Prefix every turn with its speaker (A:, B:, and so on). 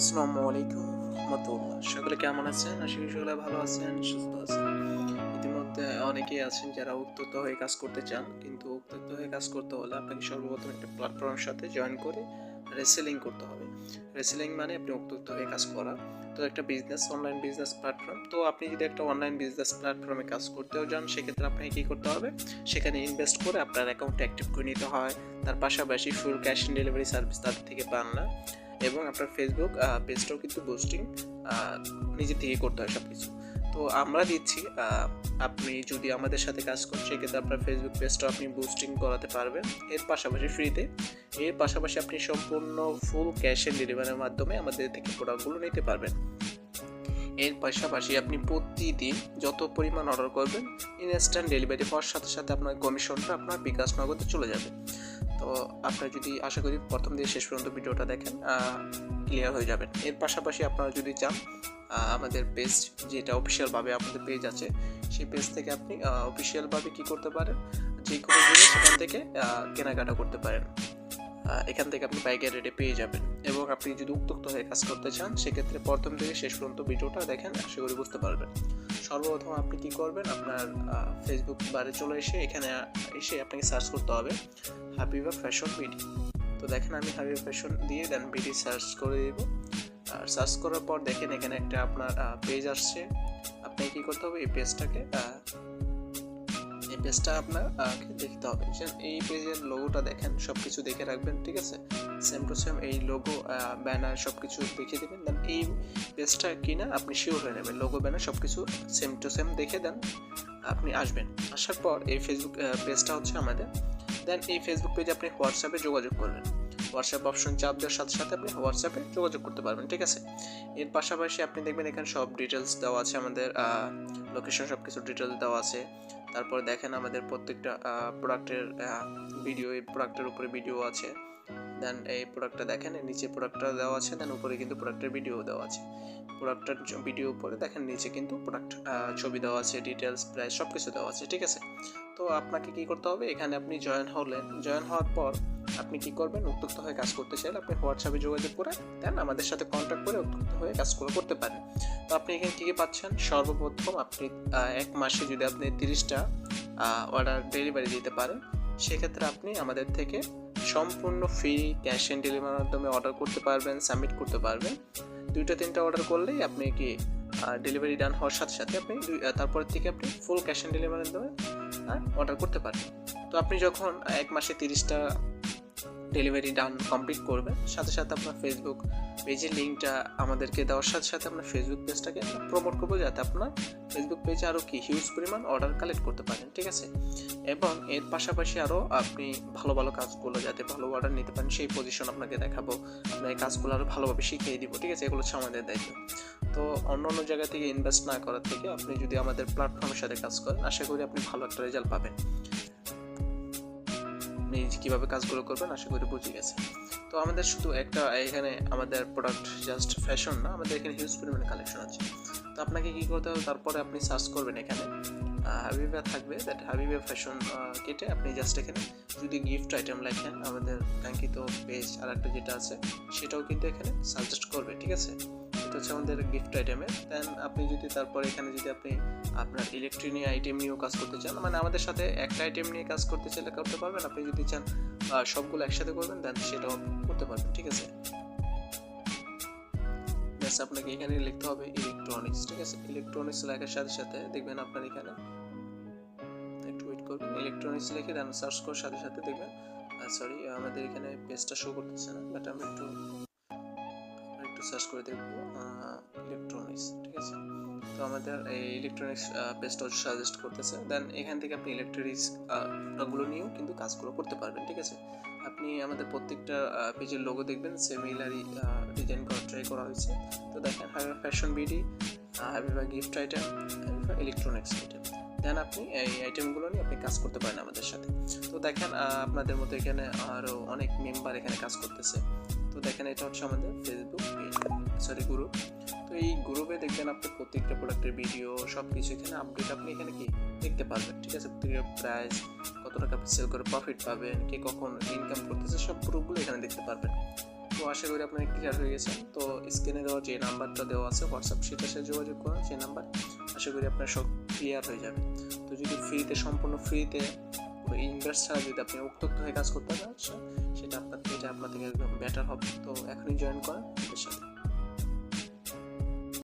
A: আসসালামু আলাইকুম রহমতুল্লাহ। সকলে কেমন আছেন? আশা করি সকলে ভালো আছেন, সুস্থ আছেন। ইতিমধ্যে অনেকেই আছেন যারা উদ্যত হয়ে কাজ করতে চান, কিন্তু উদ্যত হয়ে কাজ করতে হলে আপনাকে সর্বপ্রথম একটা প্ল্যাটফর্মের সাথে জয়েন করে রেসেলিং করতে হবে। রেসেলিং মানে আপনি উদ্যুক্ত হয়ে কাজ করা। তো একটা বিজনেস অনলাইন বিজনেস প্ল্যাটফর্ম তো আপনি যদি একটা অনলাইন বিজনেস প্ল্যাটফর্মে কাজ করতেও যান, সেক্ষেত্রে আপনাকে কী করতে হবে? সেখানে ইনভেস্ট করে আপনার অ্যাকাউন্ট অ্যাক্টিভ করে নিতে হয়। তার পাশাপাশি full cash on delivery service তাদের থেকে পান না। এবং আপনার ফেসবুক পেজটাও কিন্তু বুস্টিং নিজে থেকে করতে হয় সব কিছু তো আমরা দিচ্ছি আপনি যদি আমাদের সাথে কাজ করেন, সেক্ষেত্রে আপনার ফেসবুক পেজটা আপনি বুস্টিং করাতে পারবেন। এর পাশাপাশি ফ্রিতে এর পাশাপাশি আপনি সম্পূর্ণ ফুল ক্যাশ অ্যান্ড ডেলিভারির মাধ্যমে আমাদের থেকে প্রোডাক্টগুলো নিতে পারবেন। এর পাশাপাশি আপনি প্রতিদিন যত পরিমাণ অর্ডার করবেন ইনস্ট্যান্ট ডেলিভারি হওয়ার সাথে সাথে আপনার কমিশনটা আপনার বিকাশ নগদে চলে যাবে। তো আপনারা যদি, আশা করি প্রথম দিয়ে শেষ পর্যন্ত ভিডিওটা দেখেন ক্লিয়ার হয়ে যাবেন। এর পাশাপাশি আপনারা যদি চান আমাদের পেজ যেটা অফিসিয়ালভাবে আমাদের পেজ আছে, সেই পেজ থেকে আপনি অফিসিয়ালভাবে কি করতে পারেন? যে কোনো জিনিস সেখান থেকে কেনাকাটা করতে পারেন। এখান থেকে আপনি পাইকারি রেটে পেয়ে যাবেন। এবং আপনি যদি উত্তক্ত হয়ে কাজ করতে চান, সেক্ষেত্রে প্রথম থেকে শেষ পর্যন্ত ভিডিওটা দেখেন, আশা করি বুঝতে পারবেন। সর্বপ্রথম আপনি কি করবেন? আপনার ফেসবুক বারে চলে এসে এখানে, এসে আপনাকে সার্চ করতে হবে হাবিবা ফ্যাশন বিডি তো দেখেন আমি হাবিবা ফ্যাশন দিয়ে দেন বিডি সার্চ করে দেব। আর সার্চ করার পর দেখেন এখানে একটা আপনার পেজ আসছে। আপনি কি করতে হবে? এই পেজটাকে এই পেজটা আপনার দেখতে হবে। এই পেজের লোগোটা দেখেন সব কিছু দেখে রাখবেন, ঠিক আছে? সেম টু সেম এই লোগো ব্যানার সব কিছু দেখে দেবেন দেন এই পেজটা কিনা আপনি শিওর হয়ে নেবেন। লোগো ব্যানার সব কিছু সেম টু সেম দেখে দেন, আপনি আসবেন। আসার পর এই ফেসবুক পেজটা হচ্ছে আমাদের। দেন এই ফেসবুক পেজে আপনি হোয়াটসঅ্যাপে যোগাযোগ করবেন। হোয়াটসঅ্যাপ অপশন চাপ দেওয়ার সাথে সাথে আপনি হোয়াটসঅ্যাপে যোগাযোগ করতে পারবেন, ঠিক আছে? এর পাশাপাশি আপনি দেখবেন এখানে সব ডিটেলস দেওয়া আছে আমাদের লোকেশন সব কিছু ডিটেলস দেওয়া আছে। তারপর দেখেন আমাদের প্রত্যেকটা প্রোডাক্টের ভিডিও এই প্রোডাক্টের উপরে ভিডিও আছে। দেন এই প্রোডাক্টটা দেখেন নিচে প্রোডাক্টটা দেওয়া আছে দেন উপরে কিন্তু প্রোডাক্টের ভিডিও দেওয়া আছে। প্রোডাক্টের ভিডিও উপরে দেখেন, নিচে কিন্তু প্রোডাক্ট ছবি দেওয়া আছে ডিটেলস প্রাইস সব কিছু দেওয়া আছে, ঠিক আছে? তো আপনাকে কি করতে হবে? এখানে আপনি জয়েন হলেন। জয়েন হওয়ার পর আপনি কি করবেন? উদ্যুক্ত হয়ে কাজ করতে চাইলে আপনি হোয়াটসঅ্যাপে যোগাযোগ করে দেন আমাদের সাথে কন্ট্যাক্ট করে উদ্যুক্ত হয়ে কাজগুলো করতে পারেন। তো আপনি এখানে কী কী পাচ্ছেন? সর্বপ্রথম আপনি এক মাসে যদি আপনি তিরিশটা অর্ডার ডেলিভারি দিতে পারেন সেক্ষেত্রে আপনি আমাদের থেকে সম্পূর্ণ ফ্রি ক্যাশ অ্যান্ড ডেলিভারির মাধ্যমে অর্ডার করতে পারবেন সাবমিট করতে পারবেন। দুইটা, তিনটা অর্ডার করলেই আপনি কি ডেলিভারি ডান হওয়ার সাথে সাথে আপনি তারপর থেকে আপনি ফুল ক্যাশ অ্যান্ড ডেলিভারির মাধ্যমে অর্ডার করতে পারবেন। তো আপনি যখন এক মাসে তিরিশটা ডেলিভারি ডান কমপ্লিট করবেন সাথে সাথে আপনার ফেসবুক পেজের লিঙ্কটা আমাদেরকে দেওয়ার সাথে সাথে আপনার ফেসবুক পেজটাকে প্রমোট করব যাতে আপনার ফেসবুক পেজে আরও কি হিউজ পরিমাণ অর্ডার কালেক্ট করতে পারেন, ঠিক আছে? এবং এর পাশাপাশি আরও আপনি ভালো ভালো কাজগুলো যাতে ভালো অর্ডার নিতে পারেন, সেই পজিশন আপনাকে দেখাবো। আমরা এই কাজগুলো আরও ভালোভাবে শিখিয়ে দিব, ঠিক আছে? এগুলো হচ্ছে আমাদের দায়িত্ব। তো অন্য অন্য জায়গা থেকে ইনভেস্ট না করার থেকে আপনি যদি আমাদের প্ল্যাটফর্মের সাথে কাজ করেন, আশা করি আপনি ভালো একটা রেজাল্ট পাবেন। আপনি কীভাবে কাজগুলো করবেন, আশা করি বুঝে গেছে তো আমাদের শুধু একটা, এখানে আমাদের প্রোডাক্ট জাস্ট ফ্যাশন না, আমাদের এখানে হিউজ পরিমাণে কালেকশন আছে। তো আপনাকে কী করতে হবে, তারপরে আপনি সার্চ করবেন এখানে। হাবিবা থাকবে দ্যাট হাবিবা ফ্যাশন কেটে আপনি জাস্ট এখানে যদি গিফট আইটেম লেখেন, আমাদের কাঙ্ক্ষিত পেজ আর একটা যেটা আছে, সেটাও কিন্তু এখানে সাজেস্ট করবে, ঠিক আছে? এটা হচ্ছে আমাদের গিফট আইটেমের দেন আপনি যদি তারপরে এখানে যদি আপনি আপনার ইলেকট্রনিক আইটেম নিয়েও কাজ করতে চান মানে আমাদের সাথে একটা আইটেম নিয়ে কাজ করতে চাইলে করতে পারবেন। আপনি যদি চান সবগুলো একসাথে করবেন দেন সেটাও করতে পারবেন, ঠিক আছে? ব্যাস আপনাকে এখানে লিখতে হবে ইলেকট্রনিক্স ঠিক আছে? ইলেকট্রনিক্স লেখার সাথে সাথে দেখবেন আপনার এখানে একটু ওয়েট করবেন। ইলেকট্রনিক্স লিখে দেন সার্চ করার সাথে সাথে দেখবেন সরি আমাদের এখানে পেজটা শো করতেছে না বাট আমি একটু একটু সার্চ করে দেখব ইলেকট্রনিক্স ঠিক আছে? তো আমাদের এই ইলেকট্রনিক্স পেজটা সাজেস্ট করতেছে। দেন এখান থেকে আপনি ইলেকট্রনিক্সগুলো নিয়েও কিন্তু কাজগুলো করতে পারবেন, ঠিক আছে? আপনি আমাদের প্রত্যেকটা পেজের লোগো দেখবেন সিমিলারই ডিজাইন করা ট্রাই করা হয়েছে। তো দেখেন Habiba fashion BD Habiba gift item electronics item দেন আপনি এই আইটেমগুলো নিয়ে আপনি কাজ করতে পারেন আমাদের সাথে। তো দেখেন আপনাদের মতো এখানে আরও অনেক মেম্বার এখানে কাজ করতেছে। তো দেখেন, এটা হচ্ছে আমাদের ফেসবুক সরি গ্রুপ তো এই গ্রুপে দেখবেন আপনি প্রত্যেকটা প্রোডাক্টের ভিডিও সব কিছু এখানে আপডেট আপনি এখানে কি দেখতে পারবেন, ঠিক আছে? প্রত্যেকটা প্রাইস কত টাকা সেল করে প্রফিট পাবেন, কে কখন ইনকাম করতেছে, সব গ্রুপগুলো এখানে দেখতে পারবেন। তো আশা করি আপনার ক্লিয়ার হয়ে গেছে তো স্ক্রিনে দেওয়া যে নাম্বারটা দেওয়া আছে হোয়াটসঅ্যাপ সেটার সাথে যোগাযোগ করুন সেই নাম্বার আশা করি আপনার সব ক্লিয়ার হয়ে যাবে। তো যদি ফ্রিতে সম্পূর্ণ ফ্রিতে ইনভেস্ট ছাড়া যদি আপনি উত্তপ্ত হয়ে কাজ করতে পারেন, সেটা আপনার এটা আপনার থেকে একদম বেটার হবে। তো এখনই জয়েন করেন সাথে।